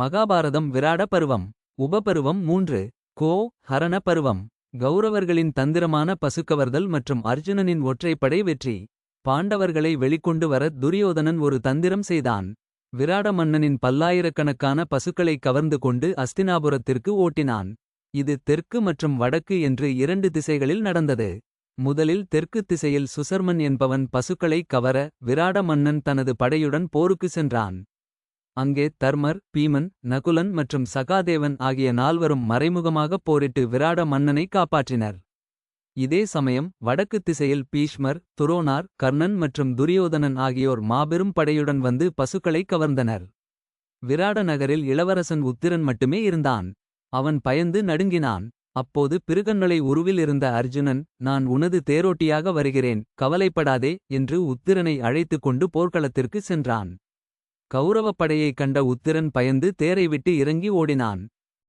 மகாபாரதம் விராட பருவம் உபபருவம் மூன்று கோ ஹரண பருவம். கௌரவர்களின் தந்திரமான பசுக்கவர்தல் மற்றும் அர்ஜுனனின் ஒற்றைப்படை வெற்றி. பாண்டவர்களை வெளிக்கொண்டு வர துரியோதனன் ஒரு தந்திரம் செய்தான். விராட மன்னனின் பல்லாயிரக்கணக்கான பசுக்களை கவர்ந்து கொண்டு அஸ்தினாபுரத்திற்கு ஓட்டினான். இது தெற்கு மற்றும் வடக்கு என்று இரண்டு திசைகளில் நடந்தது. முதலில் தெற்கு திசையில் சுசர்மன் என்பவன் பசுக்களை கவர விராட மன்னன் தனது படையுடன் போருக்கு சென்றான். அங்கே தர்மர் பீமன் நகுலன் மற்றும் சகாதேவன் ஆகிய நால்வரும் மறைமுகமாகப் போரிட்டு விராட மன்னனை காப்பாற்றினர். இதே சமயம் வடக்கு திசையில் பீஷ்மர் துரோனார் கர்ணன் மற்றும் துரியோதனன் ஆகியோர் மாபெரும் படையுடன் வந்து பசுக்களை கவர்ந்தனர். விராட நகரில் இளவரசன் உத்திரன் மட்டுமே இருந்தான். அவன் பயந்து நடுங்கினான். அப்போது பிருகன்னலை உருவில் இருந்த அர்ஜுனன் நான் உனது தேரோட்டியாக வருகிறேன் கவலைப்படாதே என்று உத்திரனை அழைத்துக் கொண்டு போர்க்களத்திற்கு சென்றான். கௌரவப் படையைக் கண்ட உத்திரன் பயந்து தேரை விட்டு இறங்கி ஓடினான்.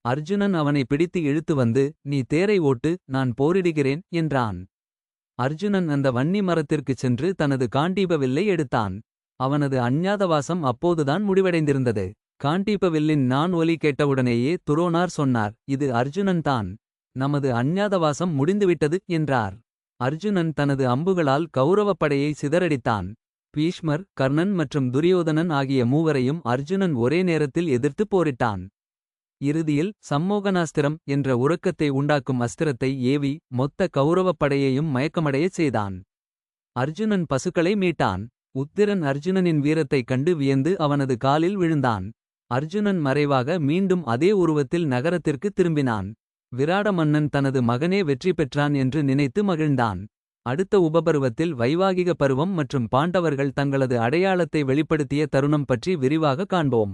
அர்ஜுனன் அவனை பிடித்து இழுத்து வந்து நீ தேரை ஓட்டு நான் போரிடுகிறேன் என்றான். அர்ஜுனன் அந்த வன்னி மரத்திற்குச் சென்று தனது காண்டீப வில்லை எடுத்தான். அவனது அஞ்ஞாதவாசம் அப்போதுதான் முடிவடைந்திருந்தது. காண்டீப வில்லின் நான் ஒலி கேட்டவுடனேயே துரோனார் சொன்னார் இது அர்ஜுனன் தான். நமது அஞ்ஞாதவாசம் முடிந்துவிட்டது என்றார். அர்ஜுனன் தனது அம்புகளால் கௌரவப்படையை சிதறடித்தான். பீஷ்மர் கர்ணன் மற்றும் துரியோதனன் ஆகிய மூவரையும் அர்ஜுனன் ஒரே நேரத்தில் எதிர்த்துப் போரிட்டான். இறுதியில் சம்மோகனாஸ்திரம் என்ற உறக்கத்தை உண்டாக்கும் அஸ்திரத்தை ஏவி மொத்த கௌரவப் படையையும் மயக்கமடையச் செய்தான். அர்ஜுனன் பசுக்களை மீட்டான். உத்திரன் அர்ஜுனனின் வீரத்தைக் கண்டு வியந்து அவனது காலில் விழுந்தான். அர்ஜுனன் மறைவாக மீண்டும் அதே உருவத்தில் நகரத்திற்கு திரும்பினான். விராட மன்னன் தனது மகனே வெற்றி பெற்றான் என்று நினைத்து மகிழ்ந்தான். அடுத்த உபபருவத்தில் வைவாகிக பருவம் மற்றும் பாண்டவர்கள் தங்களது அடையாளத்தை வெளிப்படுத்திய தருணம் பற்றி விரிவாக காண்போம்.